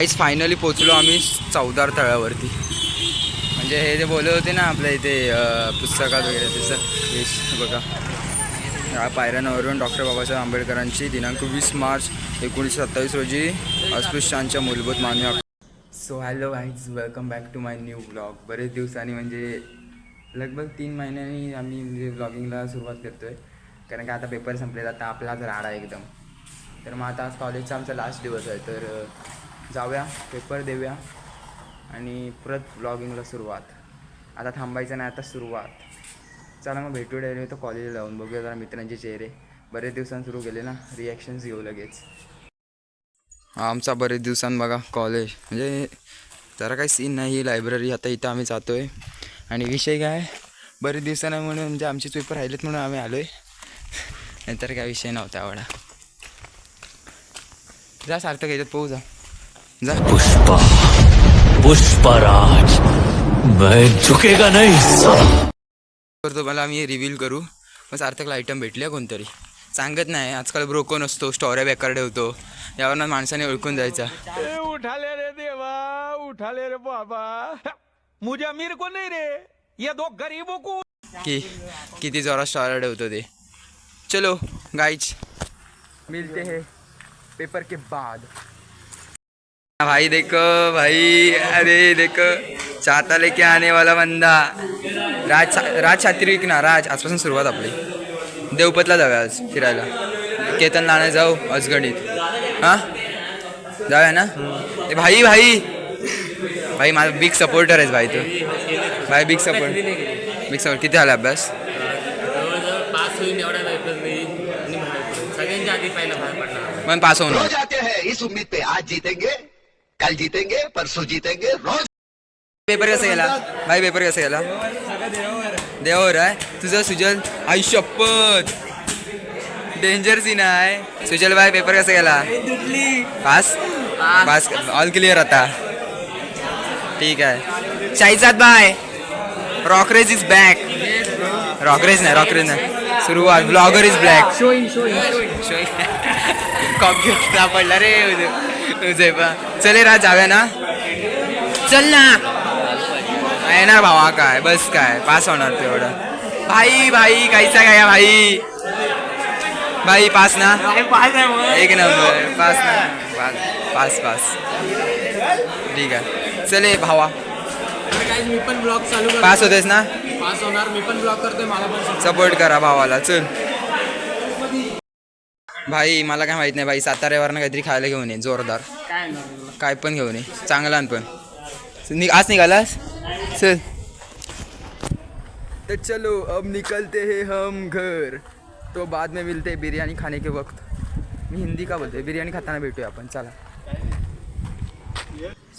काहीच फायनली पोचलो आम्ही चौदार तळावरती. म्हणजे हे जे बोलत होते ना आपल्या इथे पुस्तकात वगैरे तसं यश बघा. या पायऱ्यांवरून डॉक्टर बाबासाहेब आंबेडकरांची दिनांक वीस मार्च एकोणीसशे सत्तावीस रोजी अस्पृश्यांच्या मूलभूत मानवी so hello guys welcome back to my new blog बरेच दिवसांनी म्हणजे लगभग तीन महिन्यांनी आम्ही म्हणजे ब्लॉगिंगला सुरुवात करतो आहे कारण की आता पेपर संपले आता आपलाच राडा आहे एकदम. तर मग आता आज कॉलेजचा आमचा लास्ट दिवस आहे. तर जाऊया पेपर देऊया आणि परत ब्लॉगिंगला सुरुवात. आता थांबायचं नाही आता सुरुवात. चला मग भेटू डायरेक्ट तर कॉलेजला जाऊन बघूया जरा मित्रांचे चेहरे. बरेच दिवसांनी सुरू केले ना रिॲक्शन्स घेऊ लगेच. आमचा बरेच दिवसांनी बघा कॉलेज म्हणजे जरा काही सीन नाही ही लायब्ररी आता इथं आम्ही जातो आहे आणि विषय काय बरेच दिवसांनी म्हणून म्हणजे आमचे पेपर राहिलेत म्हणून आम्ही आलो आहे नंतर काय विषय नव्हता एवढा. जा सार्थक याच्यात पोहू जा. जा पुष्पा पुष्पराज। मैं झुकेगा नहीं करतो मला आम्ही रिव्हील करू. मग सार्थकला आयटम भेटले कोणतरी. सांगत नाही आजकाल ब्रोको नसतो स्टोऱ्या बेकार ठेवतो. यावरनं माणसाने ओळखून जायचा. ए, उठा ले रे देवा उठा ले रे बाबा. मुझे अमीर को नहीं रे? ये दो गरीबों को. की किती जोरात स्टोऱ्या ठेवतो ते. चलो गाइज मिलते हैं पेपर के बाद. भाई देखो भाई अरे देखो चाहता लेके आने वाला बंदा। राज राज छात्री ना राज आजपासून सुरुवात आपली. देवपतला जाऊया आज फिरायला. केतन लाणे जाऊ अजगणित. हां? जाऊया ना? ए भाई भाई. भाई माझा बिग सपोर्टर आहेस भाई तू. भाई बिग सपोर्ट बिग सपोर्ट किती आला अभ्यास? पण पास होऊन. रोज आते हैं. इस उम्मीद पे आज जीतेंगे. कल जीतेंगे परसों जीतेंगे रोज। पेपर कसा गेला? भाई पेपर कसा गेला? देवावर आहे तुझं सुजल आई शपथ. डेंजर सीन आहे. सुजल भाई पेपर कसा गेला? पास पास ऑल क्लिअर आता. ठीक आहे. Shahzad by Rockrage is back Rockrage नाही रॉकरेज नाही. सुरुवात ब्लॉगर इज ब्लॅक कॉपी पडला रे. चले राज जाऊया ना? चल ना. येणार भावा काय? बस काय? पास होणार तेवढं भाई भाई कायचा काय भाई? भाई पास ना? एक नंबर. पास ना? पास पास ठीक आहे. चले भावा. मी पण ब्लॉग चालू पास होतेस ना? पास होणार. मी पण ब्लॉग करतोय मला पण सपोर्ट करा भावाला. चल. भाई मला काय माहीत नाही भाई साताऱ्यावरनं काहीतरी खायला घेऊन ये जोरदार. काय काय पण घेऊन ये चांगला पण. नि आज निघालास? चल. तो चलो अब निकलते हैं हम घर. तो बाद में मिलते हैं बिरयानी खाने के वक्त. मी हिंदी का बोलतोय बिर्याणी खाताना भेटूया आपण चला.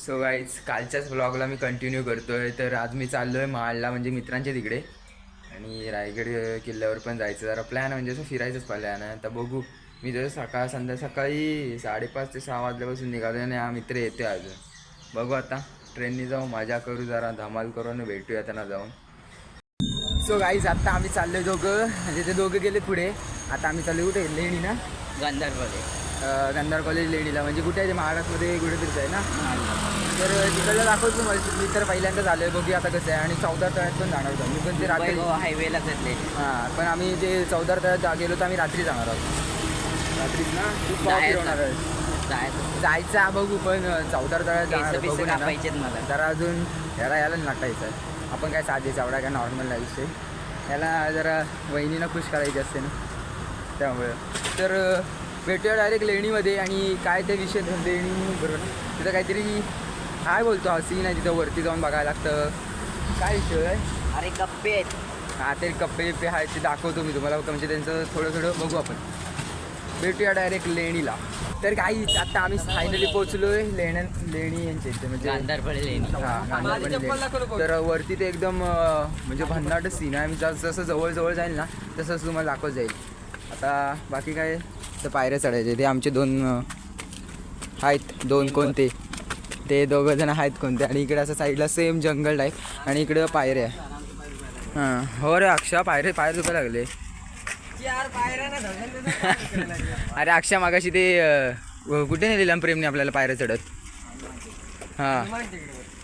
सो गाईज कालच्याच ब्लॉगला मी कंटिन्यू करतोय तर आज मी चाललो आहे महाडला म्हणजे मित्रांच्या तिकडे. आणि रायगड किल्ल्यावर पण जायचं जरा प्लॅन म्हणजे असं फिरायचंच प्लॅन आहे. आता बघू. मी जसं सकाळ संध्या सकाळी साडेपाच ते सहा वाजल्यापासून निघालो आणि हा मित्र येते अजून. बघू आता ट्रेननी जाऊ मजा करू जरा धमाल करू आणि भेटूया त्यांना जाऊन. सो गाईज आता आम्ही चाललोय दोघं. म्हणजे ते दोघं गेले पुढे. आता आम्ही चाललो कुठे? लेणी ना गांधारमध्ये अं, गांधार कॉलेज लेणीला. म्हणजे कुठे आहे ते? महाराष्ट्रामध्ये कुठेतरीच आहे ना? तर तिकडलं दाखवतो मला मी तर पहिल्यांदा झालो आहे बघूया आता कसं आहे. आणि चौदा तळ्यात पण जाणार होतो मी पण ते रात्री हायवेला हां. पण आम्ही जे चौदार तळ्यात जा- गेलो तर आम्ही रात्री जाणार आहोत रात्रीच ना खूप पाव जायचं. फिरवणार जायचं हा बघू पण चौदार तळ्यात जाणार बघू ना. मला. जरा अजून याला याला नाटायचं आहे. आपण काय साधे चावडा काय नॉर्मल विषय याला जरा वहिनीनं खुश करायची असते ना त्यामुळे. तर अं, भेटूया डायरेक्ट लेणीमध्ये आणि काय ते विषय लेणी बरोबर तिथं काहीतरी काय बोलतो हा सीन आहे तिथं वरती जाऊन बघायला लागतं. काय विषय आहे? अरे कप्पे आहेत. हा ते कप्पे बिप्पे आहेत ते दाखवतो मी तुम्हाला. म्हणजे त्यांचं थोडं थोडं बघू आपण. भेटूया डायरेक्ट लेणीला. तर काही आता आम्ही फायनली पोहोचलोय लेण्या लेणी यांच्या इथे म्हणजे गांधारपळे लेणी. हा, गांधारपणे लेणी. तर वरती ते एकदम म्हणजे भन्नाट सीन आहे. मी जसं जसं जवळ जवळ जाईल ना तसंच तुम्हाला दाखवत जाईल. आता बाकी काय? तर पायऱ्या चढायचे ते आमचे दोन आहेत. दोन कोणते? ते दोघं जण आहेत कोणते? आणि इकडे असं साईडला सेम जंगल टाईप आणि इकडे पायऱ्या. हां हो रे अक्षा पायरे पायर दुखा लागले. अरे अक्षा मागाशी ते कुठे नेलेलं प्रेमने आपल्याला पायऱ्या चढत? हा.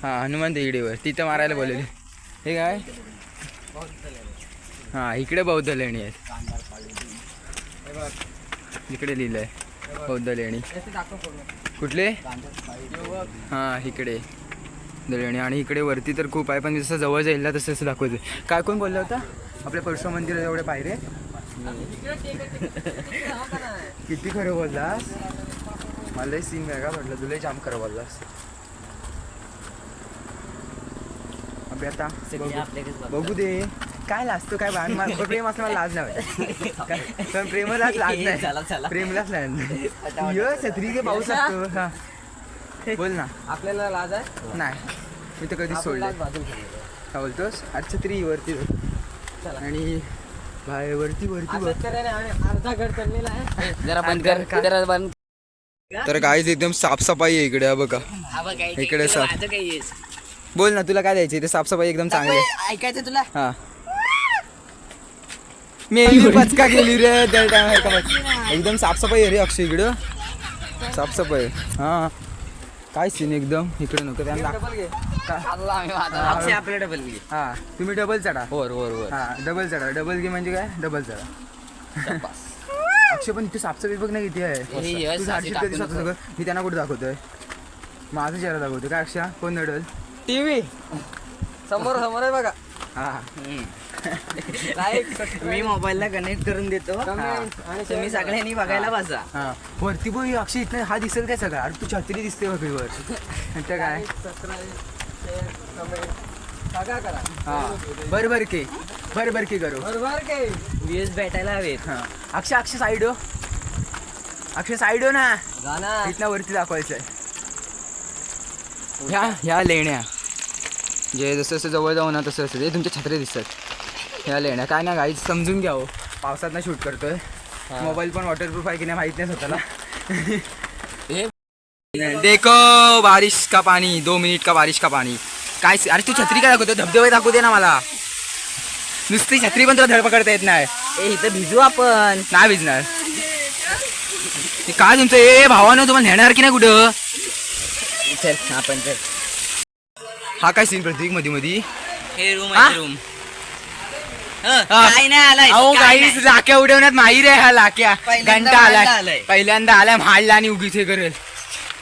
हा हनुमान टेकडीवर तिथं मारायला बोलले हे काय? हा इकडे बौद्ध लेणी आहेत. इकडे लिहिलंय बौद्ध लेणी. कुठले? हा इकडे. बौद्ध लेणी. आणि इकडे वरती तर खूप आहे पण जसं जवळ जाईल ना तसं तसं दाखवते काय कोण बोललं होतं? आपल्या परशुराम मंदिरात एवढे पायरे? किती खरं बोललास? मला सीन वेगळा वाटलं. तुला जाम खरं बोललास. अबे आता बघू- दे. काय लाजतो काय बाण मा- प्रेम असं मला लाज नाही पण प्रेमलाच लाज नाही. प्रेमलाच लाज नाही. य छत्री के पाऊस लागतो हा. बोल ना. आपल्याला लाज आहे? नाही. मी तर कधीच सोडलं काय बोलतोस? आज छत्री वरती. आणि बाय वरती वरती वर अर्धा घर चाललेला आहे. जरा बंद कर जरा बंद. तर काहीच एकदम साफसफाई आहे इकडे हा बघा. इकडे साफ. बोल ना तुला काय द्यायची ते साफसफाई एकदम चांगली आहे. ऐकायचं तुला? हा. मी एवढी पचका गेली रे दर टाइम एकदम साफसफाई आहे रे अक्षय इकडं. साफसफाई. हा. काय सीन एकदम? इकडे नको त्यांना आपल्या डबल घे. हा तुम्ही डबल चढा. वर वर वर. हा डबल चढा. डबल गे म्हणजे काय? डबल चढा. अक्षय पण इथे साफसफाई बघ ना किती आहे. तू सगळं मी त्यांना कुठे दाखवतोय? माझा चेहरा दाखवतो काय अक्षय? कोण नडल? टीव्ही. समोर समोर आहे बघा. मी मोबाईलला कनेक्ट करून देतो. तुम्ही सगळ्यांनी बघायला बसा. हा. वरती बघ अक्षय इथं हा दिसेल काय सगळं? अरे तू छत्री दिसते बघ वर नंतर काय? हा बर बर के बर बर के. करू. बरोबर काय व्ह्यूज भेटायला हवेत. हा. अक्षय अक्षय साईड हो. अक्षय साईड हो ना. गाणं इथनं वरती दाखवायचंय. ह्या ह्या लेण्या. जे जसं जसं जवळ जाऊ ना तसं असतं ते तुमच्या छत्रे दिसतात. ह्या लेण्या काय ना गाईच समजून घ्या हो. पावसात ना शूट करतोय मोबाईल पण वॉटरप्रूफ आहे की नाही माहीत नाही स्वतःला. देखो बारिश का पाणी. दो मिनिट का बारिश का पाणी. काय अरे तू छत्री काय दाखवतो धबधबे दाखवू दे ना मला. नुसती छत्री पण तुला धडपकडता येत नाही. ए इथं भिजू आपण. नाही भिजणार. ते काय तुमचं? ए भावानं तुम्हाला नेणार की नाही कुठं? आपण चल. हा काय सीन प्रतीक? मध्ये मध्ये हे रूम हा? आहे रूम काय नाही आलाय अहो काय काही नाही. लाक्या उडवण्यात माहीर आहे हा लाक्या. पहिल्यांदा घंटा आलाय. आलाय. पहिल्यांदा आलाय माळला आणि उगीच हे करेल.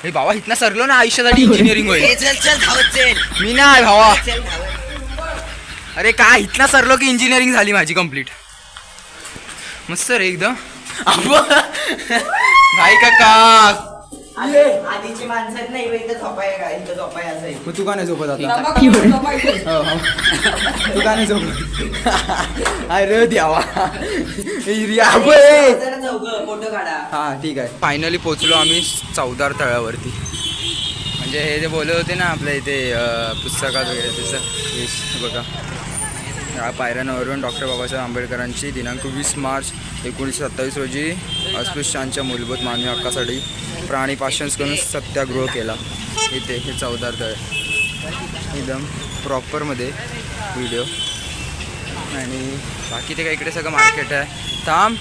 हे भावा इथनं सरलो ना आयुष्यासाठी इंजिनिअरिंग होईल. ए, चल चल धावत चल. मी नाही भावा. चल धावत. अरे काय इथनं सरलो की इंजिनिअरिंग झाली माझी कंप्लीट मस्त रे एकदम. भाई काका. आधीची माणसं नाही इथं झोपाय का इथं झोपाय असं आहे. मग तू का नाही झोपत आता. हो, हो. तू का नाही झोपत? अरे द्यावा जरा चौघं फोटो काढा. हा ठीक आहे. फायनली पोचलो आम्ही चौदार तळ्यावरती. म्हणजे हे जे बोलत होते ना आपल्या इथे अं, पुस्तकात वगैरे त्याचं यश बघा. या पायऱ्यांवरून डॉक्टर बाबासाहेब आंबेडकरांची दिनांक वीस मार्च एकोणीसशे सत्तावीस रोजी अस्पृश्यांच्या मूलभूत मानवी हक्कासाठी प्राणी पाशन्स करून सत्याग्रह केला. इथे हे चौदार तळे. एकदम प्रॉपरमध्ये व्हिडिओ आणि बाकी ते काय इकडे सगळं मार्केट आहे. थांब.